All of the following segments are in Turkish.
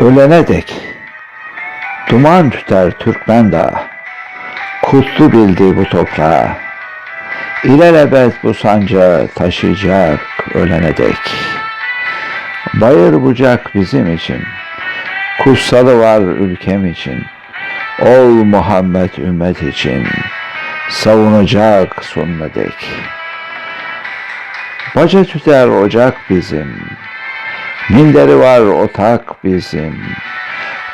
Ölene dek duman tüter Türkmen dağı. Kutlu bildi bu toprağı. İlelebet bu sancağı taşıyacak ölene dek. Bayır bucak bizim için. Kutsalı var ülkem için. Ol Muhammed ümmet için. Savunacak sonuna dek. Baca tüter ocak bizim. Minderi var otak bizim.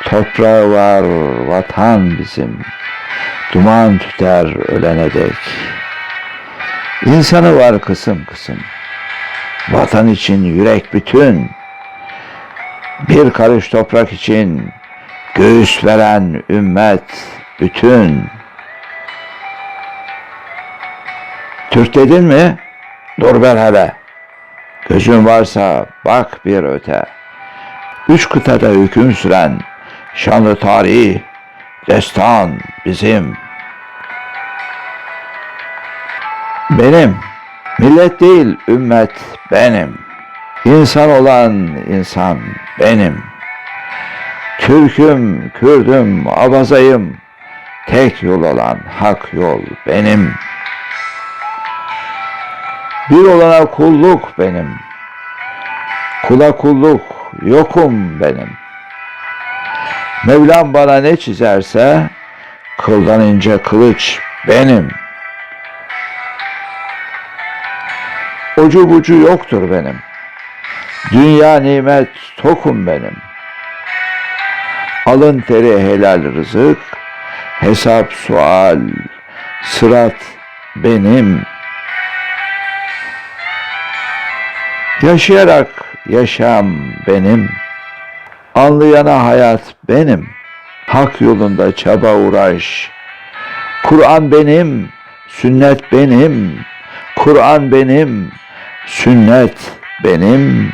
Toprağı var vatan bizim. Duman tüter ölene dek. İnsanı var kısım kısım. Vatan için yürek bütün. Bir karış toprak için göğüs veren ümmet bütün. Türk dedin mi? Dur ver hele. Gözün varsa bak bir öte. Üç kıtada hüküm süren şanlı tarih, destan bizim. Benim, millet değil ümmet benim. İnsan olan insan benim. Türk'üm, Kürd'üm, Abazayım. Tek yol olan hak yol benim. Bir olana kulluk benim. Kula kulluk yokum benim. Mevlam bana ne çizerse kıldan ince kılıç benim. Ucu bucu yoktur benim. Dünya nimet tokum benim. Alın teri helal rızık, hesap sual, sırat benim. Yaşayarak yaşam benim. Anlayana hayat benim. Hak yolunda çaba uğraş. Kur'an benim, sünnet benim. Kur'an benim, sünnet benim.